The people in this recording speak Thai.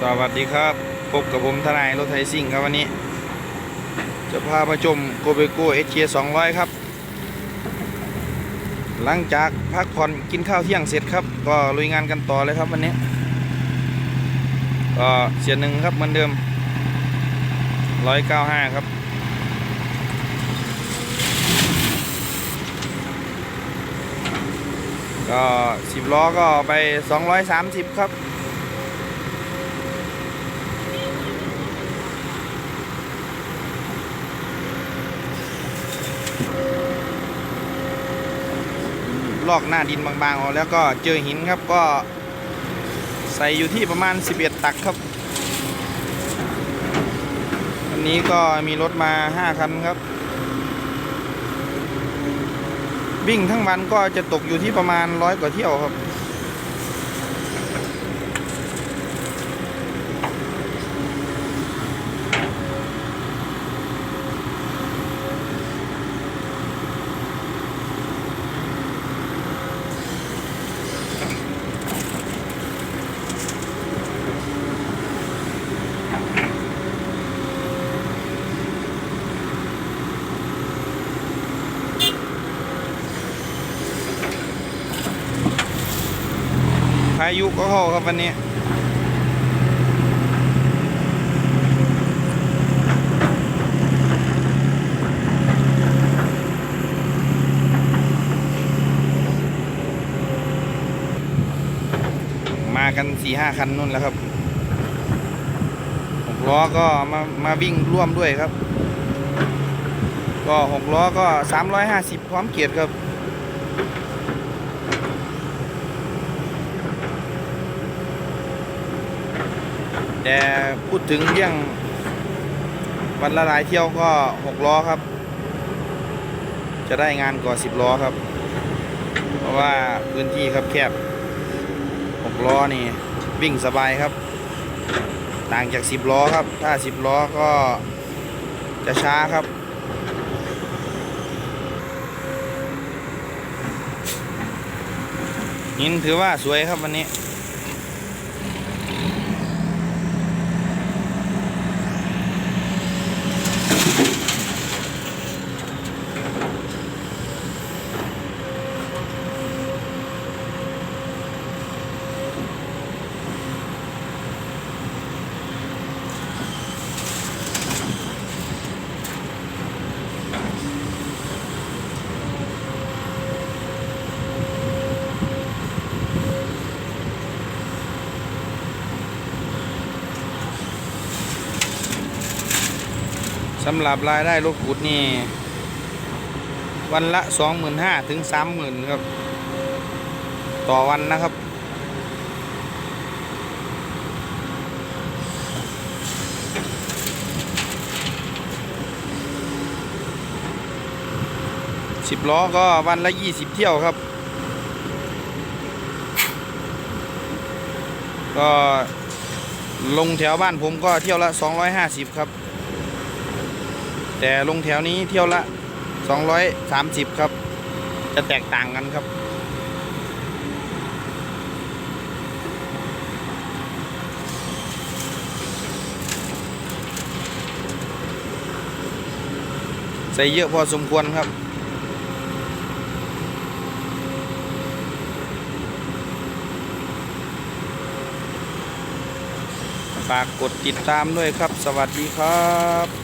สวัสดีครับ พบกับผมทนายรถไทยซิ่งครับวันนี้ จะพามาชมโกเบโก้เอชเสองร้อยครับ หลังจากพักผ่อนกินข้าวเที่ยงเสร็จครับ ก็ลุยงานกันต่อเลยครับวันนี้ ก็เสียหนึ่งครับเหมือนเดิมร้อยเก้าห้าครับก็สิบล้อก็ไปสองร้อยสามสิบครับ ลอกหน้าดินบางๆออกแล้วก็เจอหินครับก็ใส่อยู่ที่ประมาณ 11 ตักครับวันนี้ก็มีรถมา 5 คันครับ วิ่งทั้งวันก็จะตกอยู่ที่ประมาณร้อยกว่าเที่ยวครับายุก็เข้าครับวันนี้มากันสี่ห้าคันนู่นแล้วครับหกล้อก็มามาวิ่งร่วมด้วยครับ ก็หกล้อก็สามร้อยห้าสิบพร้อมเกียรติครับ แต่พูดถึงเรื่องวันละหลายเที่ยวก็หกล้อครับ จะได้งานกว่าสิบล้อครับ เพราะว่าพื้นที่ครับแคบหกล้อนี่วิ่งสบายครับ ต่างจากสิบล้อครับ ถ้าสิบล้อก็จะช้าครับหินถือว่าสวยครับวันนี้ สำหรับรายได้รถขุดนี่ วันละสองหมื่นห้าถึงสามหมื่นครับ ต่อวันนะครับ สิบล้อก็วันละยี่สิบเที่ยวครับ ก็ลงแถวบ้านผมก็เที่ยวละ 250 ครับ แต่ลงแถวนี้เที่ยวละ 230 ครับ จะแตกต่างกันครับใส่เยอะพอสมควรครับ ฝากกดติดตามด้วยครับ สวัสดีครับ